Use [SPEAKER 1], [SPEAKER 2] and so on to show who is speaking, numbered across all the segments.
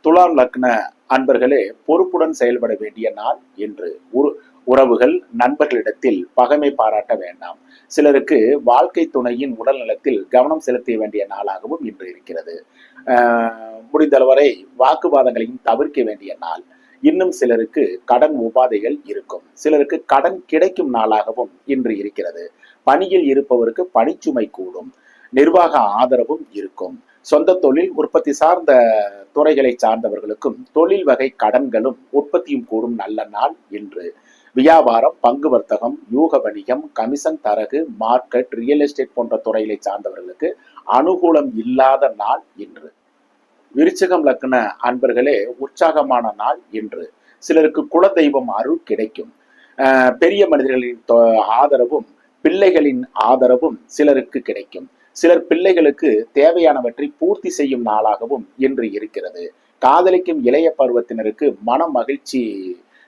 [SPEAKER 1] துலாம் லக்ன அன்பர்களே பொறுப்புடன் செயல்பட வேண்டிய நாள் என்று உற- உறவுகள் நண்பர்களிடத்தில் பகைமை பாராட்ட வேண்டாம். சிலருக்கு வாழ்க்கை துணையின் உடல் நலத்தில் கவனம் செலுத்த வேண்டிய நாளாகவும் இன்று இருக்கிறது. ஆஹ் முடிந்தளவரை வாக்குவாதங்களையும் தவிர்க்க வேண்டிய நாள். இன்னும் சிலருக்கு கடன் உபாதைகள் இருக்கும். சிலருக்கு கடன் கிடைக்கும் நாளாகவும் இன்று இருக்கிறது. பணியில் இருப்பவருக்கு பணிச்சுமை கூடும். நிர்வாக ஆதரவும் இருக்கும். சொந்த தொழில் உற்பத்தி சார்ந்த துறைகளை சார்ந்தவர்களுக்கும் தொழில் வகை கடன்களும் உற்பத்தியும் கூடும் நல்ல நாள் இன்று வியாபாரம் பங்கு வர்த்தகம் யூக வணிகம் கமிஷன் தரகு மார்க்கெட் ரியல் எஸ்டேட் போன்ற துறைகளை சார்ந்தவர்களுக்கு அனுகூலம் இல்லாத நாள் இன்று விருச்சகம் லக்ன அன்பர்களே உற்சாகமான நாள் இன்று சிலருக்கு குலதெய்வம் அருள் கிடைக்கும். பெரிய மனிதர்களின் ஆதரவும் பிள்ளைகளின் ஆதரவும் சிலருக்கு கிடைக்கும். சிலர் பிள்ளைகளுக்கு தேவையானவற்றை பூர்த்தி செய்யும் நாளாகவும் இன்று இருக்கிறது. காதலிக்கும் இளைய பருவத்தினருக்கு மன மகிழ்ச்சி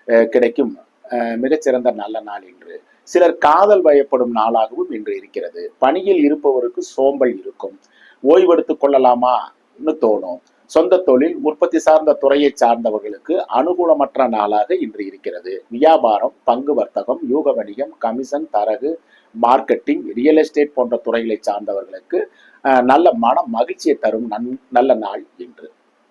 [SPEAKER 1] அஹ், கிடைக்கும். அஹ், மிகச்சிறந்த நல்ல நாள் இன்று. சிலர் காதல் வயப்படும் நாளாகவும் இன்று இருக்கிறது. பணியில் இருப்பவருக்கு சோம்பல் இருக்கும். ஓய்வெடுத்துக் கொள்ளலாமான்னு தோணும். சொந்த தொழில் உற்பத்தி சார்ந்த துறையை சார்ந்தவர்களுக்கு அனுகூலமற்ற நாளாக இன்று இருக்கிறது. வியாபாரம் பங்கு வர்த்தகம் யூக வணிகம் கமிஷன் தரகு மார்க்கெட்டிங் ரியல் எஸ்டேட் போன்ற துறைகளை சார்ந்தவர்களுக்கு நல்ல மன மகிழ்ச்சியை தரும் நன் நல்ல நாள் இன்று.